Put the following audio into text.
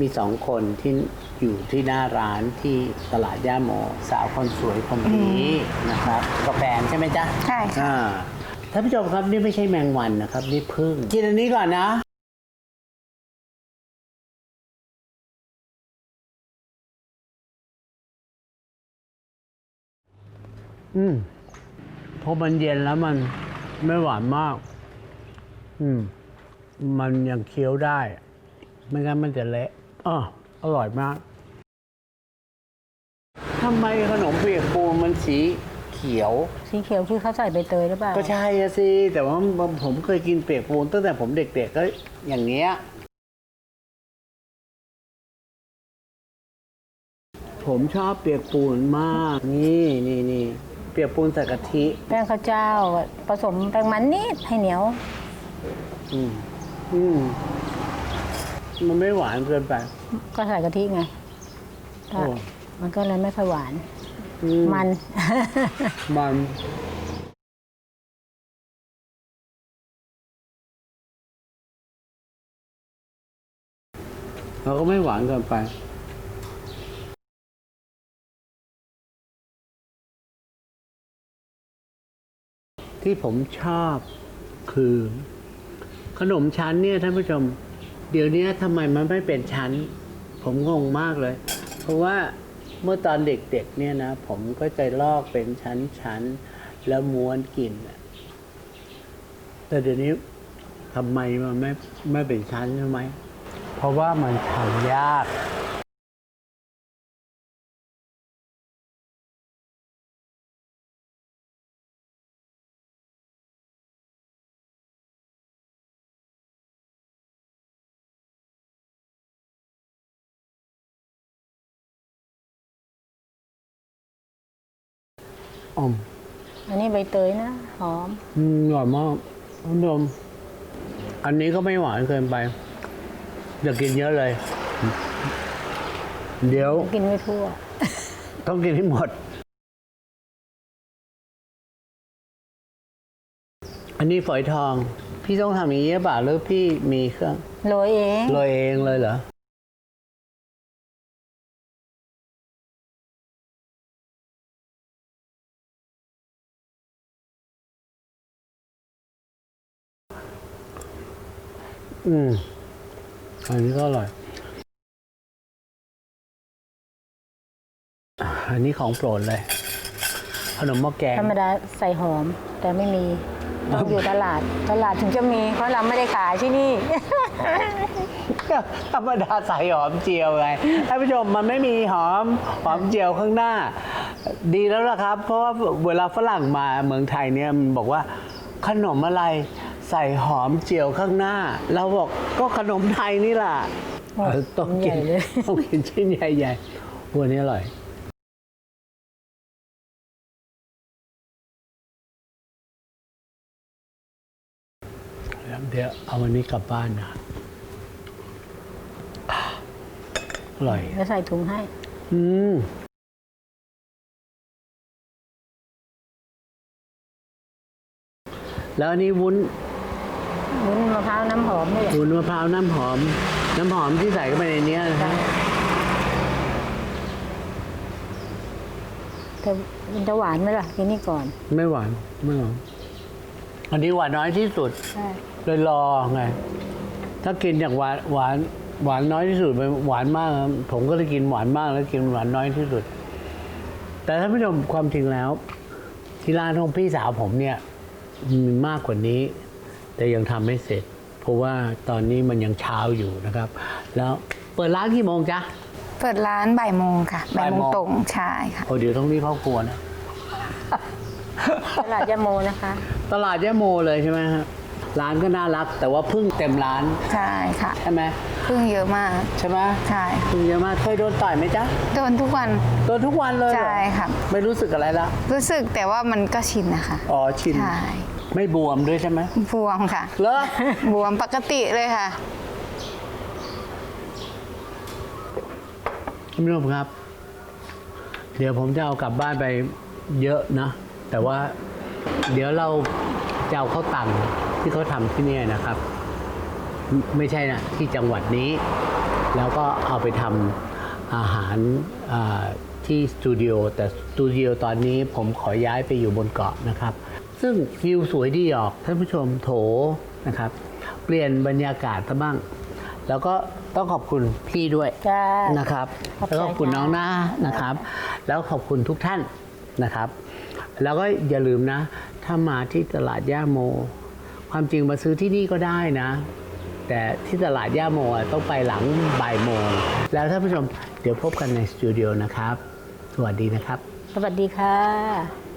มีสองคนที่อยู่ที่หน้าร้านที่ตลาดย่าโมสาวคนสวยคนนี้นะครับกับแฟนใช่ไหมจ๊ะใช่ค่ะอ่าท่านผู้ชมครับนี่ไม่ใช่แมงวันนะครับ นี่พึ่งกินอันนี้ก่อนนะอืมพอมันเย็นแล้วมันไม่หวานมาก อืม มันยังเคี้ยวได้ ไม่งั้นมันจะเละ อะอร่อยมากทำไมขนมเปียกปูนมันสีเขียว สีเขียวคือเขาใส่ใบเตยหรือเปล่าก็ใช่อะสิ แต่ว่าผมเคยกินเปียกปูนตั้งแต่ผมเด็กๆก็อย่างเงี้ย ผมชอบเปียกปูนมาก นี่นี่นี่เปียกปูนใส่กะทิ แป้งข้าวเจ้าผสมแป้งมันนิดให้เหนียว อืมอืม มันไม่หวานเกินไป ก็ใส่กะทิไงโอ้ มันก็เลยไม่ค่อยหวาน อืมัน มันแล้วก็ไม่หวานเกินไป ที่ผมชอบคือ ขนมชั้นเนี่ยท่านผู้ชม เดี๋ยวนี้ทำไมมันไม่เป็นชั้น ผมงงมากเลย เพราะว่าเมื่อตอนเด็กๆเนี่ยนะ ผมก็จะลอกเป็นชั้นๆ แล้วม้วนกินน่ะแต่เดี๋ยวนี้ทำไมมันไม่ไม่เป็นชั้นใช่ไหม เพราะว่ามันทำยาก อมอันนี้ใบเตยนะหอมอืมอร่อยมากท่านผู้ชมอันนี้ก็ไม่หวานเกินไปอย่ากินเยอะเลย เดี๋ยวกินไม่ทั่ว ต้องกินให้หมด อันนี้ฝอยทอง พี่ต้องทำอย่างนี้หรือเปล่าหรือพี่มีเครื่องโรยเองโรยเองเลยเหรอ อืมอันนี้ก็อร่อยอะอันนี้ของโปรดเลย ขนมหม้อแกง ธรรมดาใส่หอม แต่ไม่มีต้องอยู่ตลาด ตลาดถึงจะมีเพราะเราไม่ได้ขายที่นี่ ก็ธรรมดาใส่หอมเจียวไงท่านผู้ชมมันไม่มีหอมหอมเจียวข้างหน้า ดีแล้วล่ะครับ เพราะว่าเวลาฝรั่งมาเมืองไทยเนี่ยมันบอกว่าขนมอะไร ใส่หอมเจียวข้างหน้า เราบอกก็ขนมไทยนี่แหละโอ้เออต้องกินใหญ่เลยต้องกินชิ้นใหญ่ๆวันนี้อร่อยเดี๋ยวเอาวันนี้กลับบ้านนะอะอร่อยแล้วใส่ถุงให้ อืมแล้วอันนี้วุ้น วุ้นมะพร้าวน้ำหอมนี่แหละวุ้นมะพร้าวน้ำหอม น้ำหอมที่ใส่เข้าไปในเนี้ยนะฮะแต่มันจะหวานไหมล่ะกินนี่ก่อนไม่หวานไม่หวานอันนี้หวานน้อยที่สุด ใช่เลยรอไง ถ้ากินอย่างหวานหวานหวานน้อยที่สุดไปหวานมาก ผมก็จะกินหวานมากแล้วกินหวานน้อยที่สุด แต่ท่านผู้ชมความจริงแล้ว ที่ร้านของพี่สาวผมเนี่ย มีมากกว่านี้ แต่ยังทำไม่เสร็จ เพราะว่าตอนนี้มันยังเช้าอยู่นะครับ แล้วเปิดร้านกี่โมงจ๊ะเปิดร้านบ่ายโมงค่ะบ่ายโมงบ่ายโมงตรงใช่ค่ะโอ้เดี๋ยวต้องรีบเข้าครัวนะตลาดยะโมนะคะ ตลาดยะโมเลยใช่ไหมฮะร้านก็น่ารัก แต่ว่าพึ่งเต็มร้านใช่ค่ะใช่ไหมพึ่งเยอะมากใช่ไหมใช่พึ่งเยอะมากเคยโดนต่อยไหมจ๊ะโดนทุกวันโดนทุกวันเลยเหรอใช่ค่ะไม่รู้สึกอะไรละรู้สึกแต่ว่ามันก็ชินนะคะอ๋อชินใช่ ไม่บวมด้วยใช่ไหมบวมค่ะ เหรอ บวมปกติเลยค่ะ ท่านผู้ชมครับ เดี๋ยวผมจะเอากลับบ้านไปเยอะนะ แต่ว่าเดี๋ยวเราจะเอาข้าวตังที่เขาทำที่เนี่ยนะครับ ไม่ไม่ใช่นะที่จังหวัดนี้ แล้วก็เอาไปทำอาหารอ่าที่สตูดิโอแต่สตูดิโอตอนนี้ผมขอย้ายไปอยู่บนเกาะนะครับ ซึ่งวิวสวยดีออกท่านผู้ชมโถนะครับ เปลี่ยนบรรยากาศซะบ้าง แล้วก็ต้องขอบคุณพี่ด้วยจ้า นะครับ ขอบใจแล้วก็ขอบคุณจ้าน้องนะนะครับ แล้วขอบคุณทุกท่านนะครับ แล้วก็อย่าลืมนะ ถ้ามาที่ตลาดย่าโม ความจริงมาซื้อที่นี่ก็ได้นะ แต่ที่ตลาดย่าโมอะต้องไปหลังบ่ายโมง แล้วท่านผู้ชมเดี๋ยวพบกันในสตูดิโอนะครับ สวัสดีนะครับ สวัสดีค่ะ